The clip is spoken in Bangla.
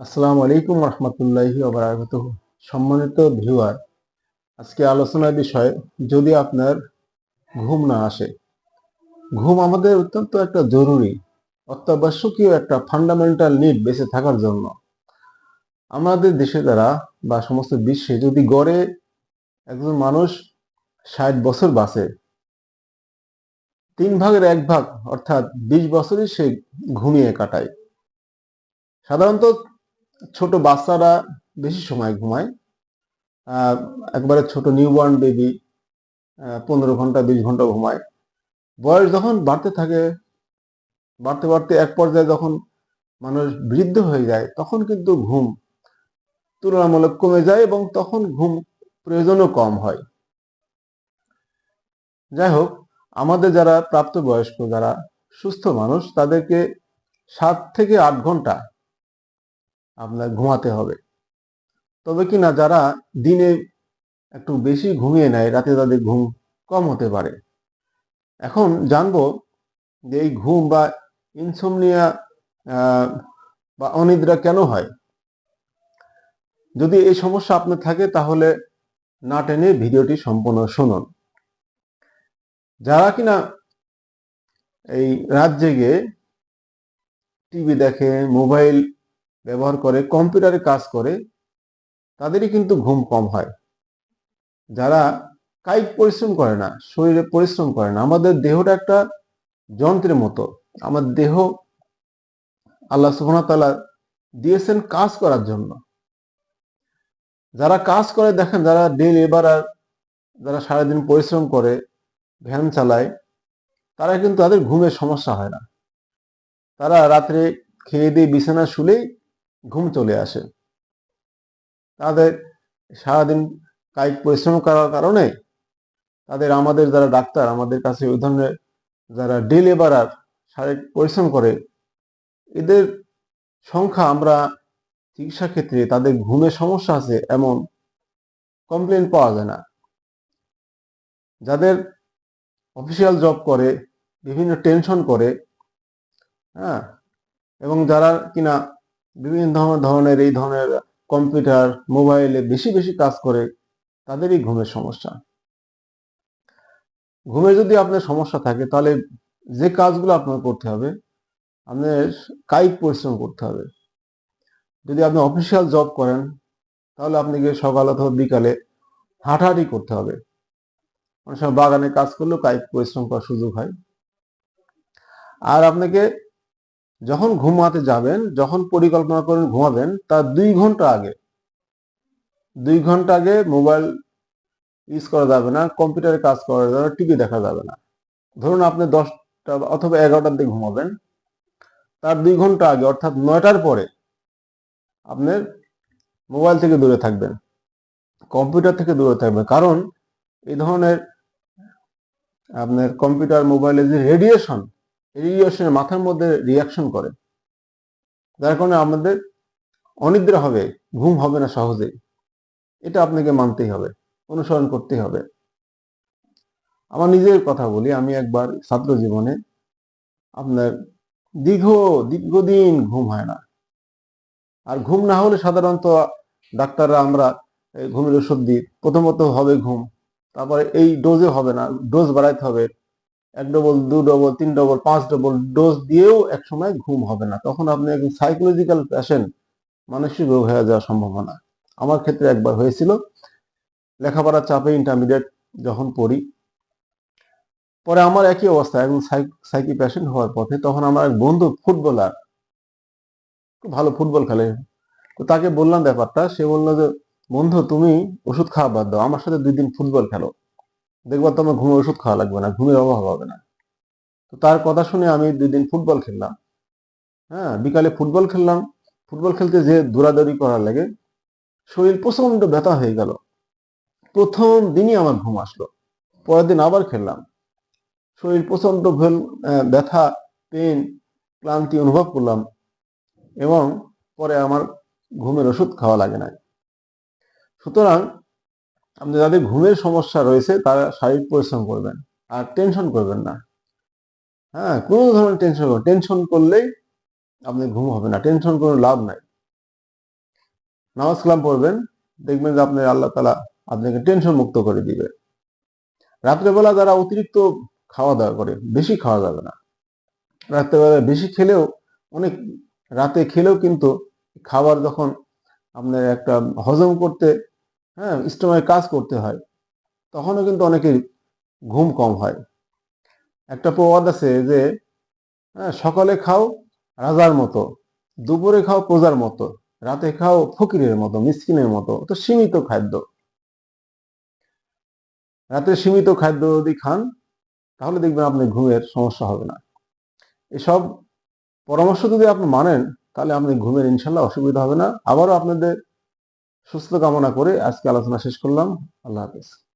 আসসালামু আলাইকুম রহমতুল্লাহি ওবরাকাত সম্মানিত ভিউয়ার, আজকে আলোচনার বিষয়, যদি আপনার ঘুম না আসে, ঘুম আমাদের অত্যন্ত একটা জরুরি, অত্যাবশ্যকীয় একটা ফান্ডামেন্টাল নিড বেঁচে থাকার জন্য। আমাদের দেশে দ্বারা বা সমস্ত বিশ্বে যদি গড়ে একজন মানুষ ষাট বছর বাঁচে, তিন ভাগের এক ভাগ অর্থাৎ বিশ বছরই সে ঘুমিয়ে কাটায়। সাধারণত ছোট বাচ্চারা বেশি সময় ঘুমায়। একবারে ছোট নিউবর্ন বেবি পনেরো ঘণ্টা, বিশ ঘণ্টা ঘুমায়। বয়স যখন বাড়তে থাকে, বাড়তে বাড়তে এক পর্যায়ে যখন মানুষ বৃদ্ধ হয়ে যায়, তখন কিন্তু ঘুম তুলনামূলক কমে যায় এবং তখন ঘুম প্রয়োজনও কম হয়। যাই হোক, আমাদের যারা প্রাপ্তবয়স্ক, যারা সুস্থ মানুষ, তাদেরকে সাত থেকে আট ঘণ্টা আপনার ঘুমাতে হবে। তবে কি না, যারা দিনে একটু বেশি ঘুমিয়ে নেয়, রাতে তাদের ঘুম কম হতে পারে। এখন জানব যে এই ঘুম বা ইনসোমনিয়া বা অনিদ্রা কেন হয়? যদি এই সমস্যা আপনার থাকে, তাহলে না টেনে ভিডিওটি সম্পূর্ণ শুনুন। যারা কিনা এই রাত জেগে টিভি দেখে, মোবাইল ব্যবহার করে, কম্পিউটারে কাজ করে, তাদেরই কিন্তু ঘুম কম হয়। যারা কায়িক পরিশ্রম করে না, শরীরে পরিশ্রম করে না, আমাদের দেহটা একটা যন্ত্রের মতো। আমার দেহ আল্লাহ সুবহানাহু দিয়েছেন কাজ করার জন্য। যারা কাজ করে, দেখেন যারা ডে লেবারার যারা সারাদিন পরিশ্রম করে, ভ্যান চালায়, তারা কিন্তু তাদের ঘুমের সমস্যা হয় না। তারা রাত্রে খেয়ে দিয়ে বিছানা শুলেই ঘুম চলে আসে। তাদের সারাদিন কায়িক পরিশ্রম করার কারণে তাদের আমাদের যারা ডাক্তার, আমাদের কাছে ওই ধরনের যারা ডে লেবারার শারীরিক পরিশ্রম করে, এদের সংখ্যা আমরা চিকিৎসা ক্ষেত্রে তাদের ঘুমের সমস্যা আছে এমন কমপ্লেন পাওয়া যায় না। যাদের অফিসিয়াল জব করে, বিভিন্ন টেনশন করে হ্যাঁ এবং যারা কিনা বিভিন্ন ধরনের এই ধরনের কম্পিউটার, মোবাইলে বেশি বেশি কাজ করে, তাদেরই ঘুমের সমস্যা। ঘুমে যদি আপনার সমস্যা থাকে, তাহলে যে কাজগুলো আপনার করতে হবে, আপনার কায়িক পরিশ্রম করতে হবে। যদি আপনি অফিসিয়াল জব করেন, তাহলে আপনাকে সকাল অথবা বিকালে হাঁটাহাঁটি করতে হবে। অনেক সময় বাগানে কাজ করলেও কায়িক পরিশ্রম করার সুযোগ হয়। আর আপনাকে যখন ঘুমাতে যাবেন, যখন পরিকল্পনা করেন ঘুমাবেন, তার দুই ঘণ্টা আগে, দুই ঘণ্টা আগে মোবাইল ইউজ করা যাবে না, কম্পিউটারে কাজ করা যাবে না, টিভি দেখা যাবে না। ধরুন আপনি দশটা অথবা এগারোটার দিকে ঘুমাবেন, তার দুই ঘণ্টা আগে, অর্থাৎ নয়টার পরে আপনার মোবাইল থেকে দূরে থাকবেন, কম্পিউটার থেকে দূরে থাকবেন। কারণ এই ধরনের আপনার কম্পিউটার, মোবাইলের যে রেডিয়েশন রেডিয়েশনের মাথার মধ্যে রিয়াকশন করে। যার কারণে আমাদের অনিদ্রা হবে, ঘুম হবে না সহজেই। এটা আপনাকে মানতেই হবে, অনুসরণ করতেই হবে। আমার নিজের কথা বলি, আমি একবার ছাত্র জীবনে আপনার দীর্ঘ, দীর্ঘদিন ঘুম হয় না। আর ঘুম না হলে সাধারণত ডাক্তাররা আমরা ঘুমের ওষুধ দিই, প্রথমত হবে ঘুম, তারপরে এই ডোজে হবে না ডোজ বাড়াইতে হবে এক ডবল দু ডবল তিন ডবল পাঁচ ডবল ডোজ দিয়েও এক সময় ঘুম হবে না। তখন আপনি একজন সাইকোলজিক্যাল পেশেন্ট মানসিক রোগ হয়ে যাওয়ার সম্ভাবনা। আমার ক্ষেত্রে একবার হয়েছিল। লেখাপড়ার চাপে ইন্টারমিডিয়েট যখন পড়ি, পরে আমার একই অবস্থা, একজন সাইকি পেশেন্ট হওয়ার পথে তখন আমার এক বন্ধু ফুটবলার, খুব ভালো ফুটবল খেলে। তো তাকে বললাম ব্যাপারটা, সে বলল যে, বন্ধু, তুমি ওষুধ খাওয়া বাদ দাও, আমার সাথে দুই দিন ফুটবল খেলো। দেখব তোমার ঘুমের ওষুধ খাওয়া লাগবে না, ঘুমের অভাব হবে না। তো তার কথা শুনে আমি দুই দিন ফুটবল খেললাম। হ্যাঁ বিকালে ফুটবল খেললাম। ফুটবল খেলতে যে দৌড়াদৌড়ি করার লাগে শরীর প্রচণ্ড ব্যথা হয়ে গেল। প্রথম দিনই আমার ঘুম আসলো, পরের দিন আবার খেললাম। শরীর প্রচণ্ড ব্যথা পেন ক্লান্তি অনুভব করলাম এবং পরে আমার ঘুমের ওষুধ খাওয়া লাগে না সুতরাং আপনি যাদের ঘুমের সমস্যা রয়েছে, তারা শারীরিক পরিশ্রম করবেন, আর টেনশন করবেন না। হ্যাঁ কোনো ধরনের টেনশন করবেন টেনশন করলেই আপনি ঘুম হবে না। টেনশন কোনো লাভ নাই। নামাজ কালাম পড়বেন, দেখবেন যে আপনি আল্লাহ তালা আপনাকে টেনশন মুক্ত করে দিবে। রাত্রেবেলা যারা অতিরিক্ত খাওয়া দাওয়া করে, বেশি খাওয়া যাবে না। রাত্রেবেলা বেশি খেলেও, অনেক রাতে খেলেও কিন্তু খাবার যখন আপনার একটা হজম করতে হ্যাঁ স্টোমাকে কাজ করতে হয়, তখনও কিন্তু অনেকের ঘুম কম হয়। একটা প্রবাদ আছে যে হ্যাঁ সকালে খাও রাজার মতো, দুপুরে খাও প্রজার মতো, রাতে খাও ফকিরের মতো, মিসকিনের মতো, তো সীমিত খাদ্য। রাতে সীমিত খাদ্য যদি খান, তাহলে দেখবেন আপনি ঘুমের সমস্যা হবে না। এসব পরামর্শ যদি আপনি মানেন, তাহলে আপনি ঘুমের ইনশাল্লাহ অসুবিধা হবে না। আবারও আপনাদের সুস্থ কামনা করে আজকে আলোচনা শেষ করলাম। আল্লাহ হাফেজ।